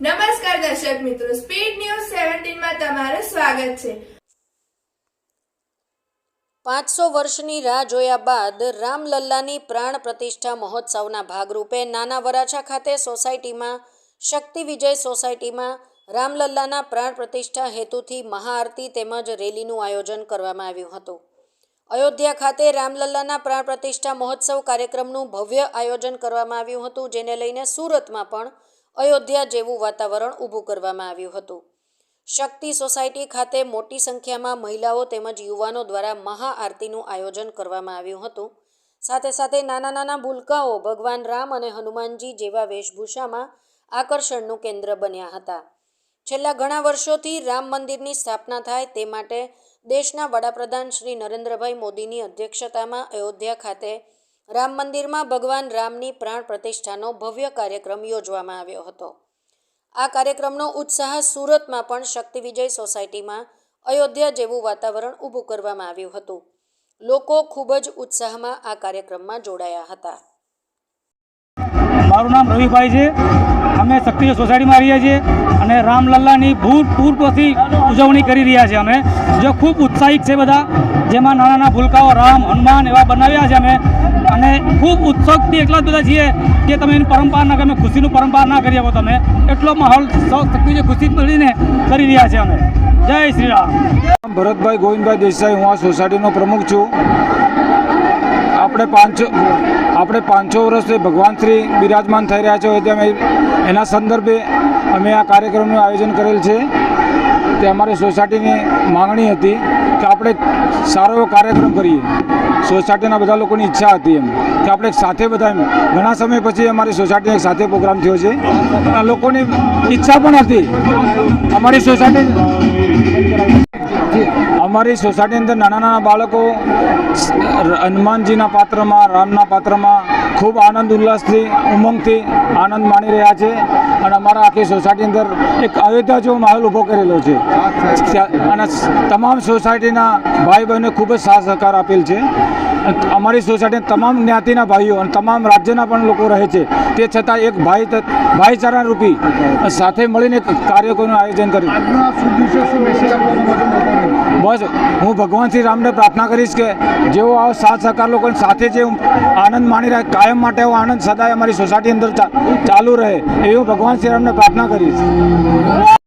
નમસ્કાર દર્શક મિત્રો સ્પીડ ન્યૂઝ સેવન્ટીનમાં તમારું સ્વાગત છે. પાંચસો વર્ષની રાહ જોયા બાદ રામલલ્લાની પ્રાણ પ્રતિષ્ઠા મહોત્સવના ભાગરૂપે નાના વરાછા ખાતે સોસાયટીમાં, શક્તિ વિજય સોસાયટીમાં રામલલ્લાના પ્રાણ પ્રતિષ્ઠા હેતુથી મહાઆરતી તેમજ રેલીનું આયોજન કરવામાં આવ્યું હતું. અયોધ્યા ખાતે રામલલ્લાના પ્રાણ પ્રતિષ્ઠા મહોત્સવ કાર્યક્રમનું ભવ્ય આયોજન કરવામાં આવ્યું હતું, જેને લઈને સુરતમાં પણ અયોધ્યા જેવું વાતાવરણ ઊભું કરવામાં આવ્યું હતું. શક્તિ સોસાયટી ખાતે મોટી સંખ્યામાં મહિલાઓ તેમજ યુવાનો દ્વારા મહાઆરતીનું આયોજન કરવામાં આવ્યું હતું. સાથે સાથે નાના નાના ભૂલકાઓ ભગવાન રામ અને હનુમાનજી જેવા વેશભૂષામાં આકર્ષણનું કેન્દ્ર બન્યા હતા. છેલ્લા ઘણા વર્ષોથી રામ મંદિરની સ્થાપના થાય તે માટે દેશના વડાપ્રધાન શ્રી નરેન્દ્રભાઈ મોદીની અધ્યક્ષતામાં અયોધ્યા ખાતે રામ મંદિરમાં ભગવાન રામની પ્રાણ પ્રતિષ્ઠાનો ભવ્ય કાર્યક્રમ યોજવામાં આવ્યો હતો. આ કાર્યક્રમનો ઉત્સાહ સુરતમાં પણ શક્તિ વિજય સોસાયટીમાં અયોધ્યા જેવું વાતાવરણ ઊભું કરવામાં આવ્યું હતું. લોકો ખૂબ જ ઉત્સાહમાં આ કાર્યક્રમમાં જોડાયા હતા. મારું નામ રવિભાઈ છે. અમે શક્તિ સોસાયટીમાં રહીએ છીએ અને રામલલ્લાની ભૂતપૂર્વથી ઉજવણી કરી રહ્યા છીએ અમે. જે ખૂબ ઉત્સાહિત છે બધા. જેમાં નાના નાના ભૂલકાઓ રામ, હનુમાન એવા બનાવ્યા છે અમે. અને ખૂબ ઉત્સુકથી એટલા બધા છીએ કે તમે એની પરંપરા ના કરી ખુશીનું પરંપરા ના કરી શકો તમે. એટલો માહોલ સૌ શક્તિ ખુશી મળીને કરી રહ્યા છીએ અમે. જય શ્રી રામ. ભરતભાઈ ગોવિંદભાઈ દેસાઈ, હું આ સોસાયટીનો પ્રમુખ છું. આપણે પાંચ આપણે પાંચસો વર્ષથી ભગવાન શ્રી બિરાજમાન થઈ રહ્યા છે. એના સંદર્ભે અમે આ કાર્યક્રમનું આયોજન કરેલ છે. તે અમારી સોસાયટીની માંગણી હતી કે આપણે સારો એવો કાર્યક્રમ કરીએ. સોસાયટીના બધા લોકોની ઈચ્છા હતી એમ. કે આપણે સાથે બધા એમ. ઘણા સમય પછી અમારી સોસાયટી એક સાથે પ્રોગ્રામ થયો છે. લોકોની ઈચ્છા પણ હતી. અમારી સોસાયટી અમારી સોસાયટી અંદર નાના નાના બાળકો હનુમાનજીના પાત્રમાં, રામના પાત્રમાં ખૂબ આનંદ, ઉલ્લાસથી, ઉમંગથી આનંદ માણી રહ્યા છે. અને અમારા આખી સોસાયટી અંદર એક અયોધ્યા જેવો માહોલ ઊભો કરેલો છે. અને તમામ સોસાયટીના ભાઈ બહેનો ખૂબ જ સાથ સહકાર આપેલ છે. અમારી સોસાયટી તમામ જ્ઞાતિના ભાઈઓ અને તમામ રાજ્યના પણ લોકો રહે છે. તે છતાં એક ભાઈ ભાઈચારા રૂપી સાથે મળીને કાર્યક્રમનું આયોજન કર્યું. બસ હું ભગવાન શ્રી રામને પ્રાર્થના કરીશ કે જેઓ આવો સાથ સહકાર લોકો સાથે જે આનંદ માણી રહ્યા, કાયમ માટે એવો આનંદ સદાય અમારી સોસાયટી અંદર ચાલુ રહે, એવી ભગવાન શ્રી રામને પ્રાર્થના કરીશ.